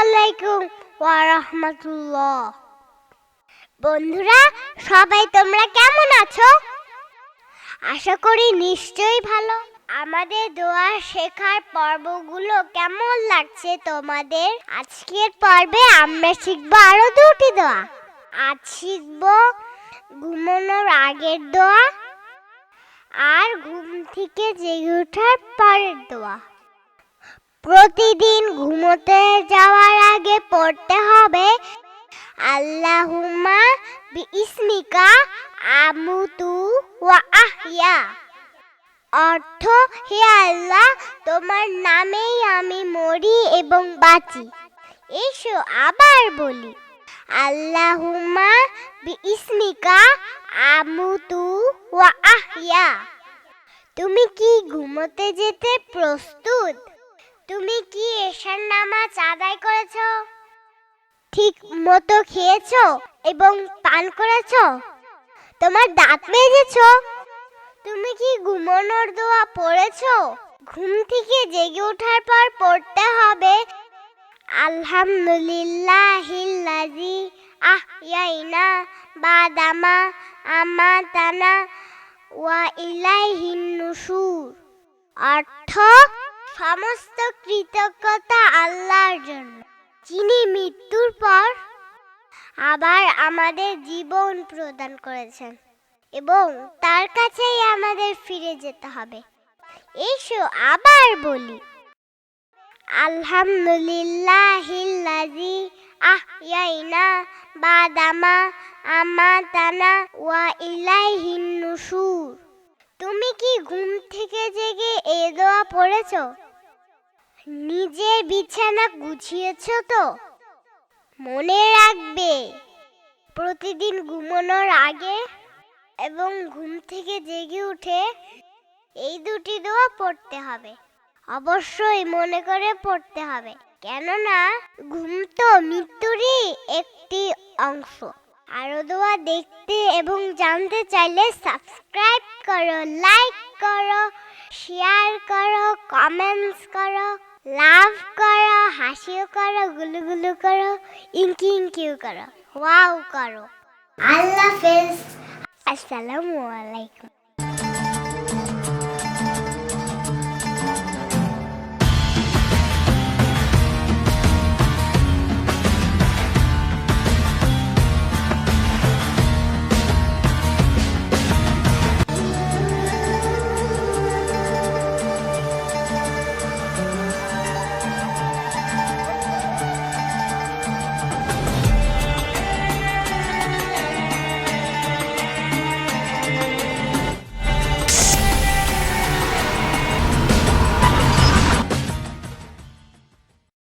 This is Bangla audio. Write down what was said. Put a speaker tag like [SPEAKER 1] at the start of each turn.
[SPEAKER 1] আলাইকুম ওয়া রাহমাতুল্লাহ বন্ধুরা, সবাই তোমরা কেমন আছো? আশা করি নিশ্চয়ই ভালো। আমাদের দোয়া শেখার পর্বগুলো কেমন লাগছে তোমাদের? আজকের পর্বে আমরা শিখব আরও দুটি দোয়া। আজ শিখব ঘুমানোর আগের দোয়া আর ঘুম থেকে জেগে ওঠার পরের দোয়া। প্রতিদিন ঘুমোতে যাওয়ার আগে পড়তে হবে। আল্লাহুম্মা বিইসমিকা আমুতু ওয়া আহইয়া অর্থ, হে আল্লাহ, তোমার নামেই আমি মরি এবং বাঁচি। এসো আবার বলি, আল্লাহুম্মা বিইসমিকা আমুতু ওয়া আহইয়া তুমি কি ঘুমোতে যেতে প্রস্তুত? তুমি কি এশার নামাজ আদায় করেছ? ঠিক মতো খেয়েছো এবং পান করেছ? তোমার দাঁত মেজেছো? তুমি কি ঘুমানোর দোয়া পড়েছো? ঘুম থেকে জেগে ওঠার পর পড়তে হবে। আলহামদুলিল্লাহিল্লাজি, আহইয়াইনা, বাদামা, আমাতানা, ওয়া ইলাইহিন অর্থ সমস্ত কৃতজ্ঞতা আল্লাহর জন্য। যিনি মৃত্যুর পর আবার আমাদের জীবন প্রদান করেছেন এবং তার কাছেই আমাদের ফিরে যেতে হবে। এসো আবার বলি, আলহামদুলিল্লাহিল্লাজি আহইয়াইনা বাদামা আমাতানা ওয়া ইলাইহিন নুশুর তুমি কি ঘুম থেকে জেগে এ দোয়া পড়েছো? নিজের বিছানা গুছিয়েছো তো? মনে রাখবে, প্রতিদিন ঘুমানোর আগে এবং ঘুম থেকে জেগে উঠে এই দুটি দোয়া পড়তে হবে। অবশ্যই মনে করে পড়তে হবে, কেননা ঘুম তো মৃত্যুরই একটি অংশ। আরও দোয়া দেখতে এবং জানতে চাইলে সাবস্ক্রাইব করো, লাইক করো, শেয়ার করো, কমেন্টস করো। লাভ করো, হাসিও করো, গুলুগুলু করো, ইঙ্কি ইঙ্কিও করো, ওয়াও করো। আল্লাহ হাফেজ। আসসালামু আলাইকুম।